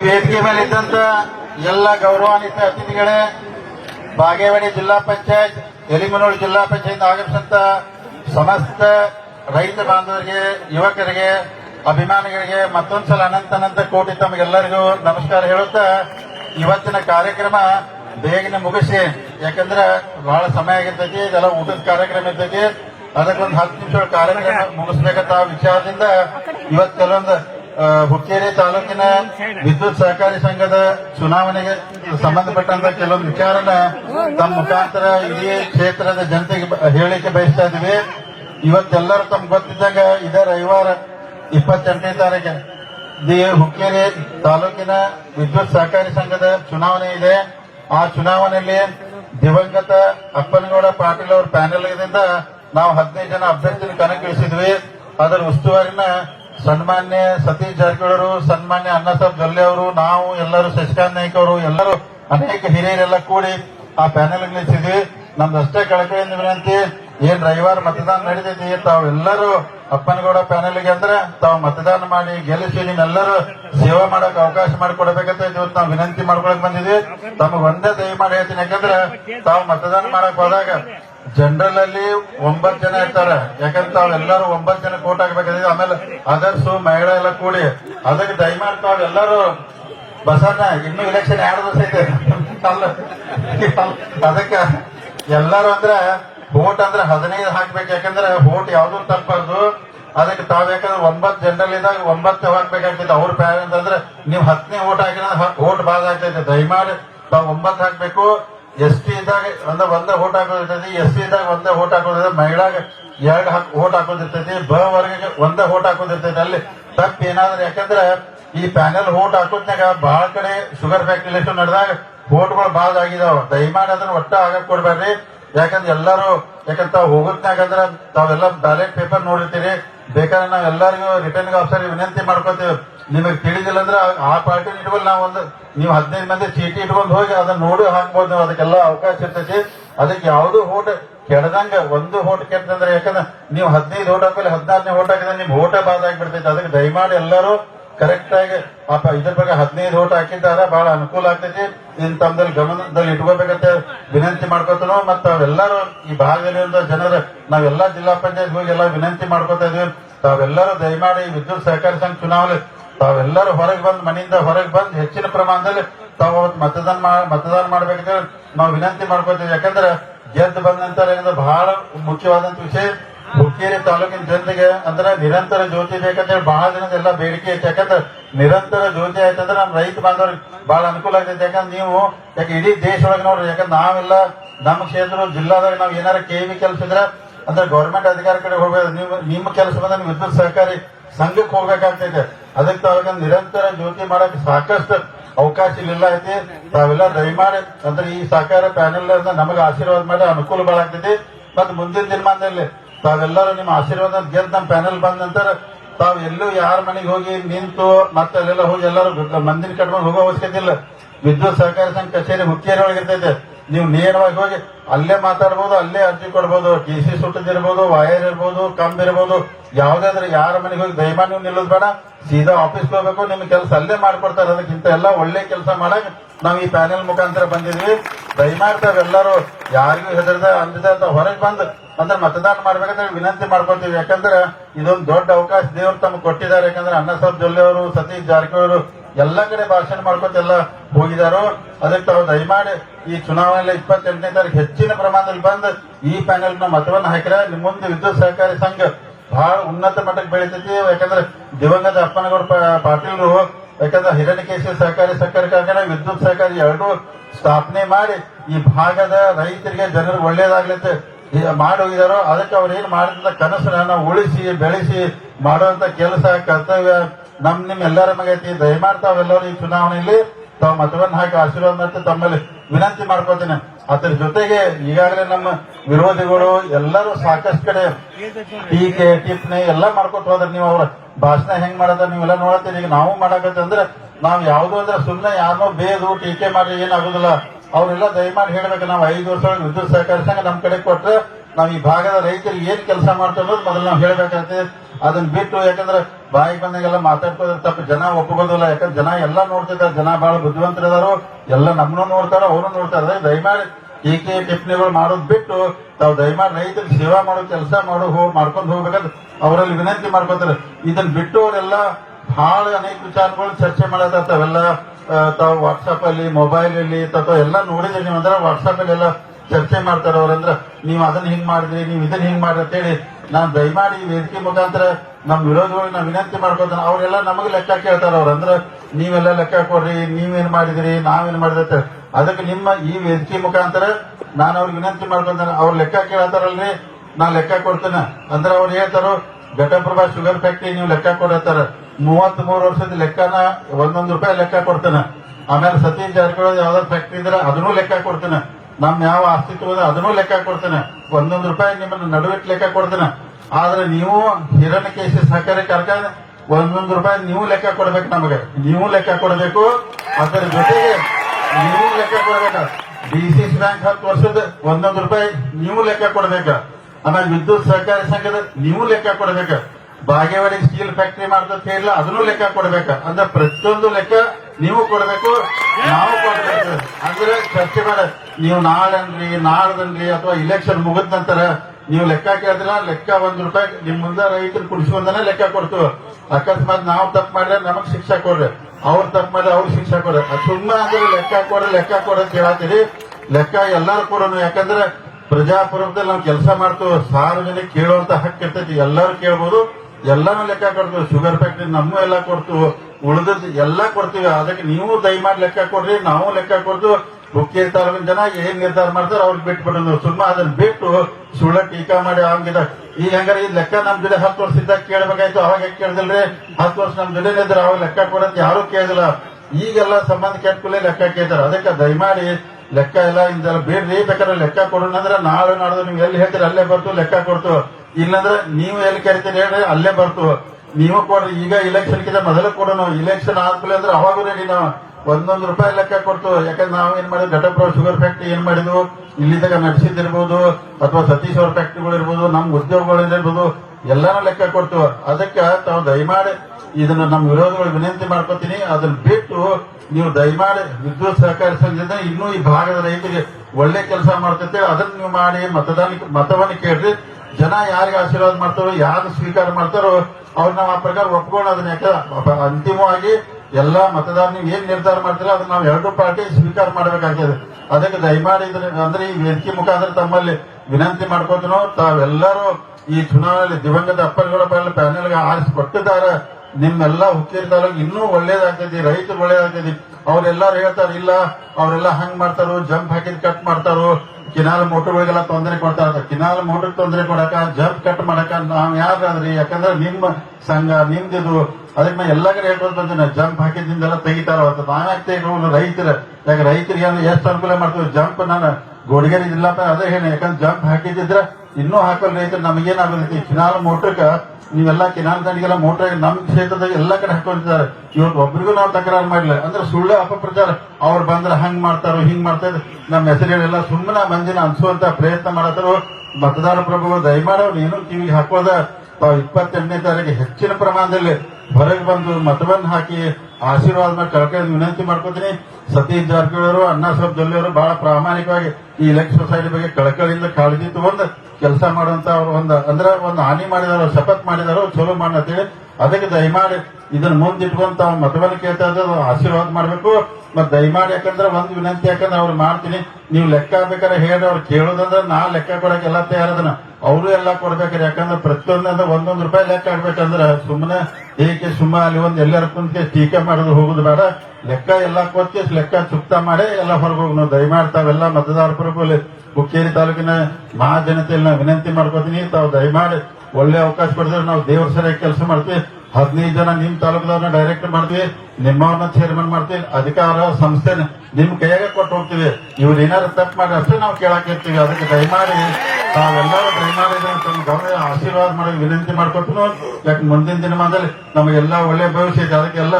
ವೇದಿಕೆ ಮೇಲೆ ಇದ್ದಂತ ಎಲ್ಲ ಗೌರವಾನ್ವಿತ ಅತಿಥಿಗಳೇ ಬಾಗೇವಾಡಿ ಜಿಲ್ಲಾ ಪಂಚಾಯತ್ ಎಲಿಮನೂರು ಜಿಲ್ಲಾ ಪಂಚಾಯತ್ ಆಗಮಿಸಿದಂತ ಸಮಸ್ತ ರೈತ ಬಾಂಧವರಿಗೆ ಯುವಕರಿಗೆ ಅಭಿಮಾನಿಗಳಿಗೆ ಮತ್ತೊಂದ್ಸಲ ಅನಂತ ಅನಂತ ಕೋಟಿ ತಮಗೆಲ್ಲರಿಗೂ ನಮಸ್ಕಾರ ಹೇಳುತ್ತಾ ಇವತ್ತಿನ ಕಾರ್ಯಕ್ರಮ ಬೇಗನೆ ಮುಗಿಸಿ ಯಾಕಂದ್ರೆ ಬಹಳ ಸಮಯ ಆಗಿರ್ತೈತಿ ಇದೆಲ್ಲ ಊಟದ ಕಾರ್ಯಕ್ರಮ ಇರ್ತೈತಿ. ಅದಕ್ಕೊಂದು ಹತ್ತು ನಿಮಿಷ ಕಾರ್ಯಕ್ರಮ ಮುಗಿಸ್ಬೇಕಂತ ವಿಚಾರದಿಂದ ಇವತ್ತು ಕೆಲವೊಂದು ಹುಕ್ಕೇರಿ ತಾಲೂಕಿನ ವಿದ್ಯುತ್ ಸಹಕಾರಿ ಸಂಘದ ಚುನಾವಣೆಗೆ ಸಂಬಂಧಪಟ್ಟಂತ ಕೆಲವೊಂದು ವಿಚಾರನ ತಮ್ಮ ಮುಖಾಂತರ ಇಡೀ ಕ್ಷೇತ್ರದ ಜನತೆಗೆ ಹೇಳಿಕೆ ಬಯಸ್ತಾ ಇದೀವಿ ಇವತ್ತೆಲ್ಲರೂ ತಮ್ಗೆ ಗೊತ್ತಿದ್ದಾಗ ಇದೇ ರವಿವಾರ ಇಪ್ಪತ್ತೆಂಟನೇ ತಾರೀಕು ದಿ ಹುಕ್ಕೇರಿ ತಾಲೂಕಿನ ವಿದ್ಯುತ್ ಸಹಕಾರಿ ಸಂಘದ ಚುನಾವಣೆ ಇದೆ. ಆ ಚುನಾವಣೆಯಲ್ಲಿ ದಿವಂಗತ ಅಪ್ಪನಗೌಡ ಪಾಟೀಲ್ ಅವರ ಪ್ಯಾನೆಲ್ ನಾವು ಹದಿನೈದು ಜನ ಅಭ್ಯರ್ಥಿನ ಕಣಕ್ಕಿಳಿಸಿದ್ವಿ. ಅದರ ಉಸ್ತುವಾರಿನ ಸನ್ಮಾನ್ಯ ಸತೀಶ್ ಜಾರಕಿಹೊಳಿ ಅವರು ಸನ್ಮಾನ್ಯ ಅನ್ನಸಾಬ್ ಜೊಲ್ಲೆ ಅವರು, ನಾವು ಎಲ್ಲರೂ ಶಶಿಕಾಂತ್ ನಾಯ್ಕ ಅವರು, ಎಲ್ಲರೂ ಅನೇಕ ಹಿರಿಯರೆಲ್ಲ ಕೂಡಿ ಆ ಪ್ಯಾನೆಲ್ ನಿಲ್ಲಿಸಿದ್ವಿ. ನಮ್ದು ಅಷ್ಟೇ ಕಳಕಳಿಯಿಂದ ವಿನಂತಿ, ಏನ್ ರವಿವಾರ ಮತದಾನ ನಡೀತೈತಿ ತಾವೆಲ್ಲರೂ ಅಪ್ಪನಗೌಡ ಪ್ಯಾನೆಲ್ಗೆ ಅಂದ್ರೆ ತಾವು ಮತದಾನ ಮಾಡಿ ಗೆಲ್ಲಿಸಿ ನಿಮ್ಮೆಲ್ಲರೂ ಸೇವಾ ಮಾಡಕ್ ಅವಕಾಶ ಮಾಡಿಕೊಡ್ಬೇಕಂತ ಇವತ್ತು ನಾವು ವಿನಂತಿ ಮಾಡ್ಕೊಳಕ್ ಬಂದಿದ್ವಿ. ತಮಗೆ ಒಂದೇ ದಯಮಾಡಿ ಹೇಳ್ತೀನಿ, ಯಾಕಂದ್ರೆ ತಾವು ಮತದಾನ ಮಾಡಕ್ ಹೋದಾಗ ಜನರಲ್ ಅಲ್ಲಿ ಒಂಬತ್ತು ಜನ ಇರ್ತಾರೆ. ಯಾಕಂದ್ರೆ ತಾವೆಲ್ಲರೂ ಒಂಬತ್ತು ಜನ ಕೋಟ್ ಹಾಕ್ಬೇಕಾದ್ರೆ ಆಮೇಲೆ ಅದರ್ಸು ಮಹಿಳಾ ಎಲ್ಲ ಕೂಡಿ. ಅದಕ್ಕೆ ದಯಮಾಡಿ ತಾವೆಲ್ಲರೂ ಬಸಣ್ಣ ಇನ್ನು ಇಲೆಕ್ಷನ್ ಎರಡು ದಿವಸ ಐತೆ. ಅದಕ್ಕೆ ಎಲ್ಲರೂ ಅಂದ್ರೆ ವೋಟ್ ಅಂದ್ರೆ ಹದಿನೈದು ಹಾಕ್ಬೇಕು. ಯಾಕಂದ್ರೆ ವೋಟ್ ಯಾವ್ದು ತಪ್ಪದು. ಅದಕ್ಕೆ ತಾವ್ ಯಾಕಂದ್ರೆ ಒಂಬತ್ತು ಜನರಲ್ ಇದ್ದಾಗ ಒಂಬತ್ತು ಹಾಕ್ಬೇಕಾಗ್ತೈತೆ. ಅವ್ರ ಪ್ಯಾರೆಂಟ್ ಅಂದ್ರೆ ನೀವು ಹತ್ತನೇ ವೋಟ್ ಹಾಕಿದ್ರೆ ವೋಟ್ ಬಾದ್ ಆಗ್ತೈತೆ. ದಯಮಾಡಿ ತಾವ್ ಒಂಬತ್ತು ಹಾಕ್ಬೇಕು. ಎಸ್ ಪಿ ಇದ್ದಾಗ ಒಂದ ಒಂದೇ ಓಟ್ ಹಾಕೋದಿರ್ತೈತಿ, ಎಸ್ ಸಿ ಇದ್ದಾಗ ಒಂದೇ ಓಟ್ ಹಾಕೋದಿರ್ತೈತಿ ಮಹಿಳಾ ಎರಡು ಓಟ್ ಹಾಕೋದಿರ್ತೈತಿ, ಬ ವರ್ಗಕ್ಕೆ ಒಂದೇ ಓಟ್ ಹಾಕೋದಿರ್ತೈತಿ. ಅಲ್ಲಿ ತಪ್ಪು ಏನಾದ್ರೆ, ಯಾಕಂದ್ರೆ ಈ ಪ್ಯಾನೆಲ್ ಓಟ್ ಹಾಕೋದ್ನಾಗ ಬಹಳ ಕಡೆ ಶುಗರ್ ಫ್ಯಾಕ್ಟ್ರಿ ಇಲೆಕ್ಷನ್ ನಡೆದಾಗ ಓಟ್ಗಳು ಬಹಳ ಆಗಿದಾವ. ದಯಮಾಡಿ ಅದನ್ನ ಒಟ್ಟ ಆಗಕ್ ಕೊಡ್ಬೇಡ್ರಿ. ಯಾಕಂದ್ರೆ ಎಲ್ಲರೂ, ಯಾಕಂದ್ರೆ ತಾವು ಹೋಗೋದ್ನಾಗ ಅಂದ್ರೆ ತಾವೆಲ್ಲ ಬ್ಯಾಲೆಟ್ ಪೇಪರ್ ನೋಡಿರ್ತೀರಿ. ಬೇಕಾದ್ರೆ ನಾವ್ ಎಲ್ಲರಿಗೂ ರಿಟರ್ನಿಂಗ್ ಆಫೀಸರ್ ವಿನಂತಿ ಮಾಡ್ಕೋತೀವಿ. ನಿಮಗೆ ತಿಳಿದಿಲ್ಲ ಅಂದ್ರೆ ಆ- ಪಾರ್ಟಿ ಇಟ್ಕೊಂಡು ನಾವು ಒಂದು ನೀವು ಹದಿನೈದು ಮಂದಿ ಚೀಟಿ ಇಟ್ಕೊಂಡು ಹೋಗಿ ಅದನ್ನ ನೋಡಿ ಹಾಕ್ಬೋದು ನೀವು. ಅದಕ್ಕೆಲ್ಲ ಅವಕಾಶ ಇರ್ತೈತಿ. ಅದಕ್ಕೆ ಯಾವ್ದು ಓಟ್ ಕೆಡದಂಗ ಒಂದು ಓಟ್ ಕೆಟ್ಟಂದ್ರೆ ಯಾಕಂದ್ರೆ ನೀವು ಹದಿನೈದು ಓಟ್ ಹಾಕಲಿ ಹದಿನಾರನೇ ಓಟ್ ಹಾಕಿದ್ರೆ ನಿಮ್ ಓಟ ಬಾದ್ ಆಗಿಬಿಡ್ತೈತಿ. ಅದಕ್ಕೆ ದಯಮಾಡಿ ಎಲ್ಲರೂ ಕರೆಕ್ಟ್ ಆಗಿ ಇದ್ರ ಬಗ್ಗೆ ಹದಿನೈದು ಓಟ್ ಹಾಕಿದ್ದಾರೆ. ಬಹಳ ಅನುಕೂಲ ಆಗ್ತೈತಿ. ನಿನ್ ತಮ್ಮದಲ್ಲಿ ಗಮನದಲ್ಲಿ ಇಟ್ಕೋಬೇಕಂತ ವಿನಂತಿ ಮಾಡ್ಕೋತನು. ಮತ್ತ ಅವೆಲ್ಲರೂ ಈ ಭಾಗದಲ್ಲಿರುವ ಜನರು, ನಾವೆಲ್ಲಾ ಜಿಲ್ಲಾ ಪಂಚಾಯತ್ ಹೋಗಿ ಎಲ್ಲ ವಿನಂತಿ ಮಾಡ್ಕೋತಾ ಇದೀವಿ. ತಾವೆಲ್ಲರೂ ದಯಮಾಡಿ ವಿದ್ಯುತ್ ಸಹಕಾರಿ ಸಂಘ ಚುನಾವಣೆ ತಾವೆಲ್ಲರೂ ಹೊರಗೆ ಬಂದು, ಮನೆಯಿಂದ ಹೊರಗೆ ಬಂದು ಹೆಚ್ಚಿನ ಪ್ರಮಾಣದಲ್ಲಿ ತಾವು ಮತದಾನ ಮಾ- ಮತದಾನ ಮಾಡ್ಬೇಕಂತ ನಾವು ವಿನಂತಿ ಮಾಡ್ಕೋತೀವಿ ಯಾಕಂದ್ರೆ ಗೆದ್ದು ಬಂದ ನಂತರ ಬಹಳ ಮುಖ್ಯವಾದಂತ ವಿಷಯ. ಹುಕ್ಕೇರಿ ತಾಲೂಕಿನ ಜನತೆಗೆ ಅಂದ್ರೆ ನಿರಂತರ ಜ್ಯೋತಿ ಬೇಕಂತೇಳಿ ಬಹಳ ದಿನದ ಎಲ್ಲ ಬೇಡಿಕೆ ಐತೆ. ಯಾಕಂದ್ರೆ ನಿರಂತರ ಜ್ಯೋತಿ ಆಯ್ತಂದ್ರೆ ನಮ್ಮ ರೈತ ಬಾಂಧವ್ರಿಗೆ ಬಹಳ ಅನುಕೂಲ ಆಗ್ತೈತೆ. ಯಾಕಂದ್ರೆ ನೀವು, ಯಾಕೆ ಇಡೀ ದೇಶದೊಳಗೆ ನೋಡ್ರಿ, ಯಾಕಂದ್ರೆ ನಾವೆಲ್ಲ ನಮ್ಮ ಕ್ಷೇತ್ರ ಜಿಲ್ಲಾದಾಗ ನಾವು ಏನಾರ ಕೆ ವಿ ಕೆಲಸ ಇದ್ರೆ ಅಂದ್ರೆ ಗೌರ್ಮೆಂಟ್ ಅಧಿಕಾರಿ ಕಡೆ ಹೋಗ್ಬೇಕು ನೀವು, ನಿಮ್ಮ ಕೆಲಸ ಬಂದ್ರೆ ವಿದ್ಯುತ್ ಸಹಕಾರಿ ಸಂಘಕ್ಕೆ ಹೋಗ್ಬೇಕಾಗ್ತೈತೆ ಅದಕ್ಕೆ ತಾವಾಗ ನಿರಂತರ ಜ್ಯೋತಿ ಮಾಡಕ್ ಸಾಕಷ್ಟು ಅವಕಾಶ ಇಲ್ಲ ಐತಿ. ತಾವೆಲ್ಲ ದಯಮಾಡಿ, ಅಂದ್ರೆ ಈ ಸಹಕಾರ ಪ್ಯಾನೆಲ್ ನಮಗೆ ಆಶೀರ್ವಾದ ಮಾಡಿ ಅನುಕೂಲ ಬಹಳ ಆಗ್ತೈತಿ. ಮತ್ತೆ ಮುಂದಿನ ದಿನಮಾನದಲ್ಲಿ ತಾವೆಲ್ಲರೂ ನಿಮ್ಮ ಆಶೀರ್ವಾದ ಗೆದ್ದು ನಮ್ಮ ಪ್ಯಾನೆಲ್ ಬಂದ ನಂತರ ತಾವು ಎಲ್ಲೂ ಯಾರ ಮನೆಗೆ ಹೋಗಿ ನಿಂತು ಮತ್ತೆ ಅಲ್ಲೆಲ್ಲ ಹೋಗಿ ಎಲ್ಲರೂ ಮಂದಿನ ಕಟ್ಕೊಂಡು ಹೋಗೋ ಅವಶ್ಯಕತೆ ಇಲ್ಲ. ವಿದ್ಯುತ್ ಸಹಕಾರ ಸಂಘ ಕಚೇರಿ ಹುಕ್ಕೇರಿ ನೀವು ನೇರವಾಗಿ ಹೋಗಿ ಅಲ್ಲೇ ಮಾತಾಡ್ಬೋದು, ಅಲ್ಲೇ ಅರ್ಜಿ ಕೊಡ್ಬೋದು ಟಿ ಸಿ ಸುಟ್ಟದಿರ್ಬೋದು ವೈರ್ ಇರ್ಬೋದು, ಕಂಬ್ ಇರ್ಬೋದು ಯಾವ್ದಾದ್ರೆ ಯಾರ ಮನೆಗೆ ಹೋಗಿ ದಯಮಾಡಿ ನೀವು ನಿಲ್ಲೋದು ಬೇಡ. ಸೀದಾ ಆಫೀಸ್ಗೆ ಹೋಗ್ಬೇಕು ನಿಮ್ ಕೆಲಸ ಅಲ್ಲೇ ಮಾಡ್ಕೊಡ್ತಾರೆ, ಅದಕ್ಕಿಂತ ಎಲ್ಲ ಒಳ್ಳೆ ಕೆಲಸ ಮಾಡಕ್ ನಾವು ಈ ಪ್ಯಾನೆಲ್ ಮುಖಾಂತರ ಬಂದಿದ್ವಿ. ದಯಮಾಡ್ತಾವೆಲ್ಲರೂ ಯಾರಿಗೂ ಹೆದರ್ದ ಅಂದ ಹೊರಗೆ ಬಂದು ಅಂದ್ರೆ ಮತದಾನ ಮಾಡ್ಬೇಕಂದ್ರೆ ವಿನಂತಿ ಮಾಡ್ಕೊತೀವಿ. ಯಾಕಂದ್ರೆ ಇದೊಂದು ದೊಡ್ಡ ಅವಕಾಶ ದೇವ್ರು ತಮ್ಗೆ ಕೊಟ್ಟಿದ್ದಾರೆ. ಯಾಕಂದ್ರೆ ಅನ್ನಸಾಬ್ ಜೊಲ್ಲೆ ಅವರು, ಸತೀಶ್ ಜಾರಕಿಹೊಳಿ ಎಲ್ಲ ಕಡೆ ಭಾಷಣ ಮಾಡ್ಕೊತ ಎಲ್ಲ ಹೋಗಿದಾರೋ, ಅದಕ್ಕೆ ತಾವು ದಯಮಾಡಿ ಈ ಚುನಾವಣೆಯಲ್ಲಿ ಇಪ್ಪತ್ತೆಂಟನೇ ತಾರೀಕು ಹೆಚ್ಚಿನ ಪ್ರಮಾಣದಲ್ಲಿ ಬಂದು ಈ ಪ್ಯಾನೆಲ್ನ ಮತವನ್ನು ಹಾಕಿರ ನಿಮ್ಮ ಮುಂದೆ ವಿದ್ಯುತ್ ಸಹಕಾರಿ ಸಂಘ ಬಹಳ ಉನ್ನತ ಮಟ್ಟಕ್ಕೆ ಬೆಳಿತೈತಿ. ಯಾಕಂದ್ರೆ ದಿವಂಗತ ಅಪ್ಪನಗೌಡ ಪಾಟೀಲ್ರು, ಯಾಕಂದ್ರೆ ಹಿರಣ್ಯಕೇಶಿ ಸಹಕಾರಿ ಸಹಕಾರಿ ಕಾರ್ಖಾನೆ ವಿದ್ಯುತ್ ಸಹಕಾರಿ ಎರಡೂ ಸ್ಥಾಪನೆ ಮಾಡಿ ಈ ಭಾಗದ ರೈತರಿಗೆ ಜನರು ಒಳ್ಳೇದಾಗ್ಲತ್ತೆ ಮಾಡಿ ಹೋಗಿದಾರೋ, ಅದಕ್ಕೆ ಅವ್ರು ಏನ್ ಮಾಡಿದ ಕನಸನ್ನ ಉಳಿಸಿ ಬೆಳೆಸಿ ಮಾಡುವಂತ ಕೆಲಸ, ಕರ್ತವ್ಯ ನಮ್ ನಿಮ್ ಎಲ್ಲರ ಮಗೈತಿ ದಯಮಾಡಿ ಈ ಚುನಾವಣೆಯಲ್ಲಿ ತಾವು ಮತವನ್ನು ಹಾಕಿ ಆಶೀರ್ವಾದ ಮಾಡ್ತೀವಿ, ತಮ್ಮಲ್ಲಿ ವಿನಂತಿ ಮಾಡ್ಕೋತೀನಿ. ಅದ್ರ ಜೊತೆಗೆ ಈಗಾಗಲೇ ನಮ್ಮ ವಿರೋಧಿಗಳು ಎಲ್ಲರೂ ಸಾಕಷ್ಟು ಕಡೆ ಟೀಕೆ, ಟಿಪ್ಪಣಿ ಎಲ್ಲ ಮಾಡ್ಕೊತ ಹೋದ್ರೆ ನೀವು ಅವ್ರ ಭಾಷಣ ಹೆಂಗ್ ಮಾಡದ ನೀವೆಲ್ಲ ನೋಡತ್ತೀರಿ. ಈಗ ನಾವು ಮಾಡಕತ್ತಂದ್ರೆ ನಾವ್ ಯಾವ್ದು ಅಂದ್ರೆ ಸುಮ್ಮನೆ ಯಾರನ್ನೋ ಬೇದು ಟೀಕೆ ಮಾಡಿ ಏನಾಗುದಿಲ್ಲ ಅವರೆಲ್ಲ ದಯಮಾಡಿ ಹೇಳ್ಬೇಕು, ನಾವು ಐದು ವರ್ಷ ವಿದ್ಯುತ್ ಸಹಕಾರ ಸಂಘ ನಮ್ ಕಡೆ ಕೊಟ್ರೆ ನಾವು ಈ ಭಾಗದ ರೈತರಿಗೆ ಏನ್ ಕೆಲಸ ಮಾಡ್ತಾ ಅನ್ನೋದು ಮೊದಲು ನಾವು ಹೇಳ್ಬೇಕಾಗ್ತದೆ ಅದನ್ನ ಬಿಟ್ಟು ಯಾಕಂದ್ರೆ ಬಾಯಿ ಬಂದಾಗೆಲ್ಲ ಮಾತಾಡ್ಕೋದ್ರೆ ತಪ್ಪು ಜನ ಒಪ್ಪಬೋದಲ್ಲ ಯಾಕಂದ್ರೆ ಜನ ಎಲ್ಲ ನೋಡ್ತಿದ್ದಾರೆ. ಜನ ಬಹಳ ಬುದ್ಧಿವಂತರಿದಾರು ಎಲ್ಲ ನಮ್ಮನ್ನು ನೋಡ್ತಾರ, ಅವರು ನೋಡ್ತಾರೆ. ದಯಮಾಡಿ ಟೀಕೆ ಟಿಪ್ಪಣಿಗಳು ಮಾಡೋದು ಬಿಟ್ಟು ತಾವು ದಯಮಾಡಿ ರೈತರ ಸೇವಾ ಮಾಡೋ ಕೆಲಸ ಮಾಡೋ ಹೋಗಿ ಮಾಡ್ಕೊಂಡು ಹೋಗ್ಬೇಕಂತ ಅವರಲ್ಲಿ ವಿನಂತಿ ಮಾಡ್ಕೋತಾರೆ. ಇದನ್ನ ಬಿಟ್ಟು ಅವರೆಲ್ಲ ಬಹಳ ಅನೇಕ ವಿಚಾರಗಳು ಚರ್ಚೆ ಮಾಡತ್ತ ತಾವೆಲ್ಲ ತಾವು ವಾಟ್ಸಪ್ ಅಲ್ಲಿ ಮೊಬೈಲ್ ಅಲ್ಲಿ ಅಥವಾ ಎಲ್ಲ ನೋಡಿದ್ರೆ ನೀವು ಅಂದ್ರೆ ವಾಟ್ಸಪ್ ಅಲ್ಲಿ ಎಲ್ಲ ಚರ್ಚೆ ಮಾಡ್ತಾರೆ ಅವ್ರಂದ್ರ, ನೀವು ಅದನ್ನ ಹಿಂಗ್ ಮಾಡಿದ್ರಿ, ನೀವು ಇದನ್ನ ಹಿಂಗ್ ಮಾಡ್ರಿ ಅಂತೇಳಿ ನಾನು ದಯಮಾಡಿ ವೇದಿಕೆ ಮುಖಾಂತರ ನಮ್ಮ ವಿರೋಧಿಗಳಿಗೆ ನಾವು ವಿನಂತಿ ಮಾಡ್ಕೋತಾನೆ ಅವರೆಲ್ಲ ನಮಗೆ ಲೆಕ್ಕ ಕೇಳ್ತಾರ ಅವ್ರಂದ್ರ, ನೀವೆಲ್ಲ ಲೆಕ್ಕ ಕೊಡ್ರಿ ನೀವೇನ್ ಮಾಡಿದ್ರಿ, ನಾವೇನ್ ಮಾಡಿದ್ರಿ ಅಂತ. ಅದಕ್ಕೆ ನಿಮ್ಮ ಈ ವೇದಿಕೆ ಮುಖಾಂತರ ನಾನು ಅವ್ರಿಗೆ ವಿನಂತಿ ಮಾಡ್ಕೊಂತಾನೆ ಅವ್ರ ಲೆಕ್ಕ ಕೇಳತ್ತಾರಲ್ರಿ ನಾ ಲೆಕ್ಕ ಕೊಡ್ತೇನೆ. ಅಂದ್ರೆ ಅವ್ರು ಹೇಳ್ತಾರೋ, ಘಟಪ್ರಭಾ ಶುಗರ್ ಫ್ಯಾಕ್ಟ್ರಿ ನೀವು ಲೆಕ್ಕ ಕೊಡತ್ತಾರ ಮೂವತ್ತ್ ಮೂರು ವರ್ಷದ ಲೆಕ್ಕನ ಒಂದೊಂದು ರೂಪಾಯಿ ಲೆಕ್ಕ ಕೊಡ್ತೇನೆ. ಆಮೇಲೆ ಸತೀಶ್ ಜಾರಕಿಹೊಳಿ ಯಾವ್ದಾದ್ರು ಫ್ಯಾಕ್ಟ್ರಿ ಇದ್ರೆ ಅದನ್ನೂ ಲೆಕ್ಕ ಕೊಡ್ತೇನೆ. ನಮ್ ಯಾವ ಅಸ್ತಿತ್ವ ಇದೆ ಅದನ್ನೂ ಲೆಕ್ಕ ಕೊಡ್ತೇನೆ. ಒಂದೊಂದು ರೂಪಾಯಿ ನಿಮ್ಮನ್ನ ನಡುವಿಟ್ಟು ಲೆಕ್ಕ ಕೊಡ್ತೇನೆ. ಆದ್ರೆ ನೀವು ಹಿರಣ್ಯಕೇಶಿ ಸಹಕಾರಿ ಕಾರ್ಖಾನೆ, ಒಂದೊಂದು ರೂಪಾಯಿ ನೀವು ಲೆಕ್ಕ ಕೊಡ್ಬೇಕು ನಮಗೆ. ನೀವು ಲೆಕ್ಕ ಕೊಡಬೇಕು. ಅದರ ಜೊತೆಗೆ ನೀವು ಲೆಕ್ಕ ಕೊಡ್ಬೇಕ. ಡಿ ಬ್ಯಾಂಕ್ ಹತ್ತು ವರ್ಷದ ಒಂದೊಂದು ರೂಪಾಯಿ ನೀವು ಲೆಕ್ಕ ಕೊಡ್ಬೇಕ. ಆಮೇಲೆ ವಿದ್ಯುತ್ ಸಹಕಾರಿ ಸಂಘದ ನೀವು ಲೆಕ್ಕ ಕೊಡ್ಬೇಕ. ಬಾಗೇವಾಡಿ ಸ್ಟೀಲ್ ಫ್ಯಾಕ್ಟರಿ ಮಾಡ್ತಂತ ಇಲ್ಲ ಅದನ್ನು ಲೆಕ್ಕ ಕೊಡ್ಬೇಕ. ಅಂದ್ರೆ ಪ್ರತಿಯೊಂದು ಲೆಕ್ಕ ನೀವು ಕೊಡಬೇಕು, ನಾವು ಕೊಡ್ಬೇಕು. ಅಂದ್ರೆ ಚರ್ಚೆ ಮಾಡ. ನೀವು ನಾಳೆ ನಾಳ್ದನ್ರಿ ಅಥವಾ ಇಲೆಕ್ಷನ್ ಮುಗಿದ ನಂತರ ನೀವು ಲೆಕ್ಕ ಕೇಳಿದ್ರ ಲೆಕ್ಕ ಒಂದ್ ರೂಪಾಯಿ ನಿಮ್ ಮುಂದೆ ರೈತರು ಕುಡಿಸ್ಕೊಂಡನೆ ಲೆಕ್ಕ ಕೊಡ್ತು ಅಕಸ್ಮಾತ್ ನಾವು ತಪ್ಪು ಮಾಡಿದ್ರೆ ನಮಗ್ ಶಿಕ್ಷೆ ಕೊಡ್ರಿ. ಅವ್ರು ತಪ್ಪು ಮಾಡಿದ್ರೆ ಅವ್ರಿಗೆ ಶಿಕ್ಷೆ ಕೊಡ್ರಿ. ಸುಮ್ಮನೆ ಅಂದ್ರೆ ಲೆಕ್ಕ ಕೊಡ್ರಿ ಲೆಕ್ಕ ಕೊಡ್ರಿ ಅಂತ ಹೇಳತ್ತೀರಿ. ಲೆಕ್ಕ ಎಲ್ಲಾರು ಕೊಡೋನು. ಯಾಕಂದ್ರೆ ಪ್ರಜಾಪ್ರಭುತ್ವದಲ್ಲಿ ನಾವು ಕೆಲಸ ಮಾಡ್ತೀವಿ. ಸಾರ್ವಜನಿಕ ಕೇಳುವಂತ ಹಕ್ಕು ಇರ್ತೈತಿ. ಎಲ್ಲರೂ ಕೇಳ್ಬೋದು. ಎಲ್ಲಾನು ಲೆಕ್ಕ ಕೊಡ್ತೀವಿ. ಶುಗರ್ ಫ್ಯಾಕ್ಟ್ರಿ ನಮ್ಮ ಎಲ್ಲ ಕೊಡ್ತೀವಿ. ಉಳಿದದ್ದು ಎಲ್ಲ ಕೊಡ್ತೀವಿ. ಅದಕ್ಕೆ ನೀವು ದಯಮಾಡಿ ಲೆಕ್ಕ ಕೊಡ್ರಿ. ನಾವು ಲೆಕ್ಕ ಕೊಡ್ತೀವಿ. ಹುಕ್ಕೇರಿ ತಾಲೂಕಿನ ಜನ ಏನ್ ನಿರ್ಧಾರ ಮಾಡ್ತಾರೆ ಅವ್ರಿಗೆ ಬಿಟ್ಟು ಬಿಡೋದು ಸುಮ್ಮ ಅದನ್ನ ಬಿಟ್ಟು ಸುಳ್ಳ ಟೀಕಾ ಮಾಡಿ ಅವಂಗಿದ ಈಗ ಹಂಗಾರೆ ಈ ಲೆಕ್ಕ ನಮ್ ಜೊತೆ ಹತ್ತು ವರ್ಷದಿಂದ ಕೇಳಬೇಕಾಯ್ತು. ಅವಾಗ ಕೇಳ್ದಿಲ್ರಿ? ಹತ್ತು ವರ್ಷ ನಮ್ ಜೊತೆ ಇದ್ರೆ ಅವಾಗ ಲೆಕ್ಕ ಕೊಡಂತ ಯಾರು ಕೇಳಿದಿಲ್ಲ. ಈಗೆಲ್ಲ ಸಂಬಂಧ ಕೆಟ್ಟ ಲೆಕ್ಕ ಕೇಳ್ತಾರೆ. ಅದಕ್ಕೆ ದಯಮಾಡಿ ಲೆಕ್ಕ ಎಲ್ಲ ಇಂದೆಲ್ಲ ಬೇಡ್ರಿ. ಬೇಕಾದ್ರೆ ಲೆಕ್ಕ ಕೊಡೋಣ ಅಂದ್ರೆ ನಾಳೆ ನಾಡ್ದು ನೀವು ಎಲ್ಲಿ ಹೇಳ್ತೀರಿ? ಅಲ್ಲೇ ಬರ್ತು, ಲೆಕ್ಕ ಕೊಡ್ತು. ಇಲ್ಲಂದ್ರೆ ನೀವು ಎಲ್ಲಿ ಕರಿತೀರಿ ಹೇಳ್ರಿ? ಅಲ್ಲೇ ಬರ್ತು. ನೀವು ಕೊಡ್ರಿ. ಈಗ ಇಲೆಕ್ಷನ್ ಕಿಂತ ಮೊದಲೇ ಕೊಡೋಣ ಇಲೆಕ್ಷನ್ ಆದ್ಮೇಲೆ ಅಂದ್ರೆ ಅವಾಗ ರೆಡಿ ನಾವು. ಒಂದೊಂದು ರೂಪಾಯಿ ಲೆಕ್ಕ ಕೊಡ್ತು. ಯಾಕಂದ್ರೆ ನಾವು ಏನ್ ಮಾಡಿದ್ವಿ? ಘಟಪ್ರಭ ಶುಗರ್ ಫ್ಯಾಕ್ಟ್ರಿ ಏನ್ ಮಾಡಿದ್ವು? ಇಲ್ಲಿದಾಗ ನಡೆಸಿದಿರ್ಬೋದು ಅಥವಾ ಸತೀಶ್ ಅವ್ರ ಫ್ಯಾಕ್ಟ್ರಿಗಳು ಇರ್ಬೋದು ನಮ್ಮ ಉದ್ಯೋಗಗಳು ಇರ್ಬೋದು, ಎಲ್ಲಾನು ಲೆಕ್ಕ ಕೊಡ್ತು. ಅದಕ್ಕೆ ತಾವು ದಯಮಾಡಿ ಇದನ್ನ ನಮ್ಮ ವಿರೋಧಗಳು ವಿನಂತಿ ಮಾಡ್ಕೋತೀನಿ. ಅದನ್ನ ಬಿಟ್ಟು ನೀವು ದಯಮಾಡಿ ವಿದ್ಯುತ್ ಸಹಕಾರಿ ಸಂಘದಿಂದ ಇನ್ನೂ ಈ ಭಾಗದ ರೈತರಿಗೆ ಒಳ್ಳೆ ಕೆಲಸ ಮಾಡ್ತೈತೆ ಅದನ್ನ ನೀವು ಮಾಡಿ ಮತದಾನ ಮತವನ್ನು ಕೇಳ್ರಿ. ಜನ ಯಾರಿಗೆ ಆಶೀರ್ವಾದ ಮಾಡ್ತಾರೋ ಯಾರು ಸ್ವೀಕಾರ ಮಾಡ್ತಾರೋ, ಅವ್ರು ನಾವು ಆ ಪ್ರಕಾರ ಒಪ್ಕೊಂಡು ಅದನ್ನ ಯಾಕೆ? ಅಂತಿಮವಾಗಿ ಎಲ್ಲಾ ಮತದಾರ ನೀವು ಏನ್ ನಿರ್ಧಾರ ಮಾಡ್ತೀರಾ ಅದನ್ನ ನಾವು ಎರಡು ಪಾರ್ಟಿ ಸ್ವೀಕಾರ ಮಾಡಬೇಕಾಗ್ತದೆ ಅದಕ್ಕೆ ದಯಮಾಡಿ ಅಂದ್ರೆ ಈ ವೇದಿಕೆ ಮುಖಾಂತರ ತಮ್ಮಲ್ಲಿ ವಿನಂತಿ ಮಾಡ್ಕೋತೀನೋ, ತಾವೆಲ್ಲರೂ ಈ ಚುನಾವಣೆಯಲ್ಲಿ ದಿವಂಗತ ಅಪ್ಪರ್ಗಳ ಪ್ಯಾನೆಲ್ಗೆ ಆರಿಸಿ ಕೊಟ್ಟಿದ್ದಾರೆ ನಿಮ್ಮೆಲ್ಲ ಹುಕ್ಕೇರಿ ತಾಲೂಕು ಇನ್ನೂ ಒಳ್ಳೇದಾಗ್ತೈತಿ, ರೈತರು ಒಳ್ಳೇದಾಗ್ತೈತಿ. ಅವ್ರೆಲ್ಲಾರು ಹೇಳ್ತಾರೆ, ಇಲ್ಲ, ಅವರೆಲ್ಲ ಹಂಗ್ ಮಾಡ್ತಾರೋ, ಜಂಪ್ ಹಾಕಿದ್ ಕಟ್ ಮಾಡ್ತಾರೋ, ಕಿನಾಲ್ ಮೋಟರ್ಗಳಿಗೆಲ್ಲ ತೊಂದರೆ ಕೊಡ್ತಾರ ಕಿನಾಲ್ ಮೋಟರ್ ತೊಂದರೆ ಕೊಡಕ, ಜಂಪ್ ಕಟ್ ಮಾಡಕ ನಾವ್ ಯಾರಾದ್ರಿ ಯಾಕಂದ್ರೆ ನಿಮ್ಮ ಸಂಘ, ನಿಮ್ದಿದು, ಅದಕ್ಕೆ ನಾ ಎಲ್ಲಾ ಕಡೆ ಹೇಳ್ಕೊಂತ ಬಂದಿನ ಜಂಪ್ ಹಾಕಿದ್ದಿಂದೆಲ್ಲ ತೆಗಿತಾರ ಅವತ್ತು ನಾವ್ಯಾಕೆ ರೈತರ. ಯಾಕೆ ರೈತರಿಗೆ ಎಷ್ಟು ಅನುಕೂಲ ಮಾಡ್ತೀವಿ? ಜಂಪ್ ನಾನು ಗೋಡಿಗೇರಿ ಇಲ್ಲಪ್ಪ, ಅದೇ ಹೇಳಿ ಯಾಕಂದ್ರೆ ಜಂಪ್ ಹಾಕಿದ್ರೆ ಇನ್ನೂ ಹಾಕಲ್ ರೈತರು ನಮಗೇನಾಗುತ್ತೆ ಕಿನಾಲ್ ಮೋಟರ್ಕ ನೀವೆಲ್ಲ ಕಿನಾನ್ ದಂಡಿಗೆಲ್ಲ ಮೋಟರ್ ನಮ್ ಕ್ಷೇತ್ರದಾಗ ಎಲ್ಲ ಕಡೆ ಹಾಕೊಂಡಿದ್ದಾರೆ. ಇವತ್ತು ಒಬ್ರಿಗೂ ನಾವು ತಕರಾರು ಮಾಡಿಲ್ಲ ಅಂದ್ರೆ ಸುಳ್ಳು ಅಪಪ್ರಚಾರ. ಅವ್ರು ಬಂದ್ರೆ ಹಂಗ್ ಮಾಡ್ತಾರೋ, ಹಿಂಗ್ ಮಾಡ್ತಾರೆ ನಮ್ಮ ಹೆಸರುಗಳೆಲ್ಲ ಸುಮ್ಮನೆ ಮಂದಿನ ಅನ್ಸುವಂತ ಪ್ರಯತ್ನ ಮಾಡತ್ತಾರೋ, ಮತದಾರ ಪ್ರಭು ದಯಮಾಡಿ ಏನು ಕಿವಿಗೆ ಹಾಕೋದ. ಇಪ್ಪತ್ತೆಂಟನೇ ತಾರೀಕು ಹೆಚ್ಚಿನ ಪ್ರಮಾಣದಲ್ಲಿ ಹೊರಗೆ ಬಂದು ಮತವನ್ನು ಹಾಕಿ ಆಶೀರ್ವಾದ ಮಾಡಿ ಕಳ್ಕೊಳ್ಳಿ ವಿನಂತಿ ಮಾಡ್ಕೋತೀನಿ. ಸತೀಶ್ ಜಾರಕಿಹೊಳಿ ಅವರು, ಅಣ್ಣಾ ಸಾಹೇಬ್ ಜೊಲ್ಲೆ ಅವರು ಬಹಳ ಪ್ರಾಮಾಣಿಕವಾಗಿ ಈ ಇಲೆಕ್ಷನ್ ಸೊಸೈಟಿ ಬಗ್ಗೆ ಕಳಕಳಿಯಿಂದ ಕಾಳಜಿ ತಗೊಂಡು ಕೆಲಸ ಮಾಡುವಂತ ಅವರು ಒಂದು, ಅಂದ್ರೆ ಒಂದು ಹಾನಿ ಮಾಡಿದಾರೋ ಶಪಥ ಮಾಡಿದಾರೋ ಚಲೋ ಅಂತೇಳಿ ಅದಕ್ಕೆ ದಯಮಾಡಿ ಇದನ್ನ ಮುಂದಿಟ್ಕೊಂತ ತಾವು ಮತವನ್ನು ಕೇಳ್ತಾ ಇದ್ದಾರೆ ಆಶೀರ್ವಾದ ಮಾಡಬೇಕು. ಮತ್ತೆ ದಯಮಾಡಿ ಯಾಕಂದ್ರೆ ಒಂದು ವಿನಂತಿ ಯಾಕಂದ್ರೆ ಅವ್ರು ಮಾಡ್ತೀನಿ. ನೀವು ಲೆಕ್ಕ ಬೇಕಾದ್ರೆ ಹೇಳಿ ಅವ್ರು ಕೇಳೋದಂದ್ರೆ ನಾ ಲೆಕ್ಕ ಕೊಡಕ್ಕೆ ಎಲ್ಲ ತಯಾರದನ. ಅವರು ಎಲ್ಲ ಕೊಡ್ಬೇಕಾರೆ ಯಾಕಂದ್ರೆ ಪ್ರತಿಯೊಂದಂದ್ರೆ ಒಂದೊಂದು ರೂಪಾಯಿ ಲೆಕ್ಕ ಆಗ್ಬೇಕಂದ್ರೆ ಸುಮ್ಮನೆ ಏಕೆ ಸುಮ್ಮನೆ ಅಲ್ಲಿ ಒಂದು ಎಲ್ಲರ ಕುಂತ ಟೀಕೆ ಮಾಡೋದು ಹೋಗುದು ಬೇಡ. ಲೆಕ್ಕ ಎಲ್ಲ ಕೊಚ್ಚಿ ಲೆಕ್ಕ ಚುಕ್ತ ಮಾಡಿ ಎಲ್ಲ ಹೊರಗೋಗಿ ನಾವು ದಯಮಾಡ್ತಾವೆಲ್ಲ ಮತದಾರ ಪ್ರಭುಲಿ ಹುಕ್ಕೇರಿ ತಾಲೂಕಿನ ಮಹಾಜನತೆಯಲ್ಲಿ ನಾವು ವಿನಂತಿ ಮಾಡ್ಕೋತೀನಿ. ತಾವು ದಯಮಾಡಿ ಒಳ್ಳೆ ಅವಕಾಶ ಕೊಡಿದ್ರೆ ನಾವು ದೇವ್ರ ಸರಿಯಾಗಿ ಕೆಲಸ ಮಾಡ್ತೀವಿ. ಹದಿನೈದು ಜನ ನಿಮ್ ತಾಲೂಕದವ್ರನ್ನ ಡೈರೆಕ್ಟ್ ಮಾಡ್ತೀವಿ, ನಿಮ್ಮವ್ರನ್ನ ಚೇರ್ಮನ್ ಮಾಡ್ತೀವಿ, ಅಧಿಕಾರ ಸಂಸ್ಥೆ ನಿಮ್ ಕೈಯಾಗ ಕೊಟ್ಟು ಹೋಗ್ತೀವಿ. ಇವ್ರು ಏನಾದ್ರು ತಪ್ಪು ಮಾಡಿ ಅಷ್ಟೇ ನಾವು ಕೇಳಕ್ ಇರ್ತೀವಿ. ಅದಕ್ಕೆ ದಯಮಾಡಿ ತಾವೆಲ್ಲರೂ ದಯಮಾಡಿ ತಮ್ಮ ಗೌರವ ಆಶೀರ್ವಾದ ಮಾಡಿ ವಿನಂತಿ ಮಾಡ್ಕೊತೀನೋ ಯಾಕೆ ಮುಂದಿನ ದಿನಮಾನದಲ್ಲಿ ನಮಗೆಲ್ಲ ಒಳ್ಳೆ ಭವಿಷ್ಯ ಇದೆ ಅದಕ್ಕೆಲ್ಲ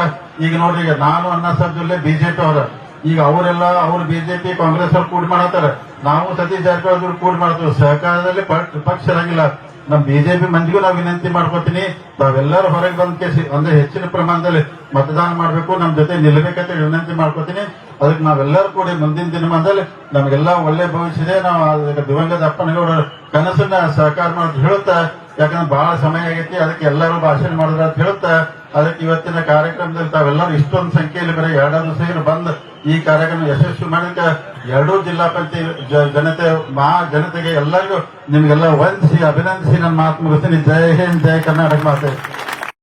ಈಗ ನೋಡ್ರಿ, ಈಗ ನಾನು ಅನ್ನ ಸಾಹೇಬ್ ಜೊಲ್ಲೆ ಬಿಜೆಪಿ ಅವರು. ಈಗ ಅವರೆಲ್ಲ, ಅವ್ರು ಬಿಜೆಪಿ ಕಾಂಗ್ರೆಸ್ ಅವ್ರು ಕೂಡಿ ಮಾಡತ್ತಾರೆ. ನಾವು ಸತೀಶ್ ಜಾರಕಿಹೊಳಿ ಕೂಡಿ ಮಾಡ್ತೀವಿ. ಸಹಕಾರದಲ್ಲಿ ಪಕ್ಷ ಇರಂಗಿಲ್ಲ. ನಮ್ಮ ಬಿಜೆಪಿ ಮಂದಿಗೂ ನಾವು ವಿನಂತಿ ಮಾಡ್ಕೊತೀನಿ ತಾವೆಲ್ಲರೂ ಹೊರಗೆ ಬಂದ ಕೇಸಿ, ಅಂದ್ರೆ ಹೆಚ್ಚಿನ ಪ್ರಮಾಣದಲ್ಲಿ ಮತದಾನ ಮಾಡಬೇಕು ನಮ್ಮ ಜೊತೆ ನಿಲ್ಲಬೇಕಂತ ವಿನಂತಿ ಮಾಡ್ಕೊತೀನಿ ಅದಕ್ಕೆ ನಾವೆಲ್ಲರೂ ಕೂಡ ಮುಂದಿನ ದಿನಮಾನದಲ್ಲಿ ನಮಗೆಲ್ಲ ಒಳ್ಳೆ ಭವಿಷ್ಯ ಇದೆ ನಾವು ಅದಕ್ಕೆ ದಿವಂಗತ ಅಪ್ಪನಗೌಡ ಕನಸನ್ನ ಸಹಕಾರ ಮಾಡೋದು ಹೇಳುತ್ತಾ, ಯಾಕಂದ್ರೆ ಬಹಳ ಸಮಯ ಆಗೈತಿ, ಅದಕ್ಕೆ ಎಲ್ಲರೂ ಭಾಷಣ ಮಾಡಿದ್ರ ಅಂತ ಹೇಳುತ್ತಾ, ಅದಕ್ಕೆ ಇವತ್ತಿನ ಕಾರ್ಯಕ್ರಮದಲ್ಲಿ ತಾವೆಲ್ಲರೂ ಇಷ್ಟೊಂದು ಸಂಖ್ಯೆಯಲ್ಲಿ ಬರೀ ಎರಡು ಸೇರಿ ಬಂದು ಈ ಕಾರ್ಯಕ್ರಮ ಯಶಸ್ವಿ ಮಾಡಿದ ಎರಡೂ ಜಿಲ್ಲಾ ಪಂಚಾಯತ್ ಜನತೆ, ಮಹಾ ಜನತೆಗೆ ಎಲ್ಲರಿಗೂ ನಿಮಗೆಲ್ಲ ವಂದಿಸಿ, ಅಭಿನಂದಿಸಿ ನನ್ನ ಮಾತು ಮುಗಿಸ್ತೀನಿ. ಜೈ ಹಿಂದ್, ಜೈ ಕರ್ನಾಟಕ ಮಾತೆ.